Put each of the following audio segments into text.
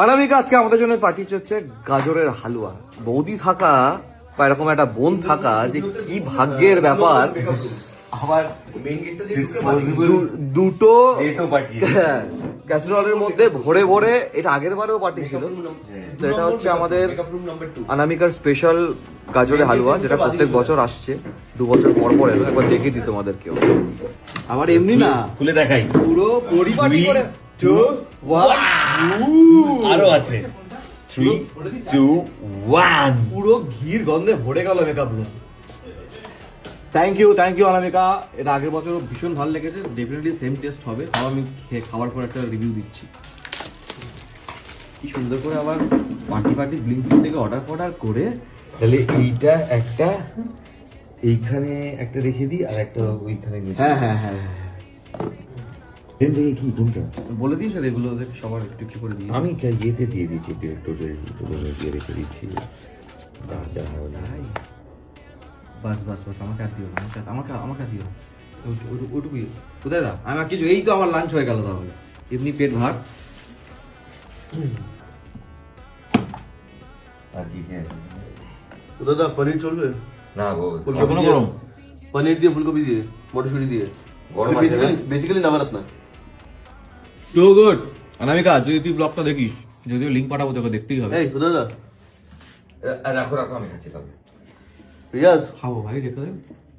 অনামিকা আজকে আমাদের জন্য পাঠিয়েছে হচ্ছে গাজরের হালুয়া। বৌদি থাকা বা এরকম একটা বোন থাকা যে কি ভাগ্যের ব্যাপার। আবার দুটো পাঠিয়ে মধ্যে ভরে ভরে এটা আগের বারেও পাঠিয়েছিল। তো এটা হচ্ছে আমাদের অনামিকার স্পেশাল গাজরের হালুয়া যেটা প্রত্যেক বছর আসছে। দু বছর পর পর এলো একবার দেখিয়ে দিই তোমাদেরকেও। আবার এমনি না খুলে দেখাই। পুরো পরিপাটি করে টু আরও আছে। থ্রি টু ওয়ান পুরো ঘির গন্ধে ভরে গেল makeup room thank you thank you Anamika. এটা আগের বছর ভীষণ ভালো লেগেছে। ডেফিনেটলি সেম টেস্ট হবে। তাও আমি খাওয়ার পর একটা রিভিউ দিচ্ছি। কি সুন্দর করে আবার পার্টি পার্টি ব্লিঙ্ক থেকে অর্ডার ফর্ডার করে তাহলে এইটা একটা এইখানে একটা রেখে দিই আর একটা ওইখানে নিয়ে হ্যাঁ হ্যাঁ হ্যাঁ। ট্রেন থেকে কি কোনটা বলে দিয়েছে এগুলো সবার একটু একটু করে দিয়ে আমি ইয়েতে দিয়ে দিচ্ছি ডিরেক্টরের দিয়ে রেখে দিচ্ছি। বাস বাস বাস আমাকে আর দিও আমাকে আমাকে দিও ওইটুকুই। কোথায় দা আমি আর কিছু এই তো আমার লাঞ্চ হয়ে গেল তাহলে। এমনি পেট ভাত। আর কি দাদা পনির চলবে? না গো ফুলকপি গরম? পনির দিয়ে ফুলকপি দিয়ে মটরশুটি দিয়ে। গরম বেসিক্যালি নামারাত না। টু গুড অনামিকা যদি তুই ব্লগটা দেখিস যদিও লিঙ্ক পাঠাবো তোকে দেখতেই হবে। এই দাদা আ- রাখো রাখো আমি খাচ্ছি তবে রিয়াজ। খাব ভাই রেখে দে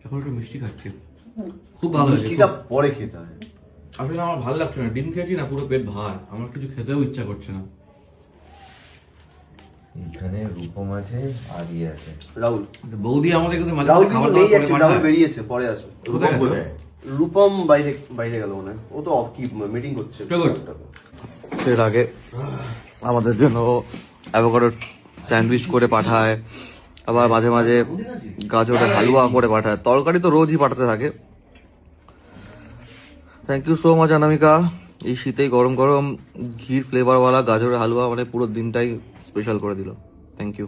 এখন একটু মিষ্টি খাচ্ছি। খুব ভালো মিষ্টিটা পরে খেতে হয় আসলে আমার ভালো লাগছে না। ডিম খেয়েছি না পুরো পেট ভার। আমার কিছু খেতেও ইচ্ছা করছে না। এখানে রূপম আছে আর ইয়ে আছে। রাহুল। বৌদি আমাদের কিন্তু রাহুল। বেরিয়েছে পরে আসবে কোথায়? রূপম বাইরে বাইরে গেল মনে ও তো অফ কি মিটিং করছে। এর আগে আমাদের জন্য অ্যাভোকাডো স্যান্ডউইচ করে পাঠায় আবার মাঝে মাঝে গাজরের হালুয়া করে পাঠায়। তরকারি তো রোজই পাঠাতে থাকে। Thank you so much Anamika. এই শীতেই গরম গরম ঘির ফ্লেভারওয়ালা গাজরের হালুয়া মানে পুরো দিনটাই স্পেশাল করে দিল। Thank you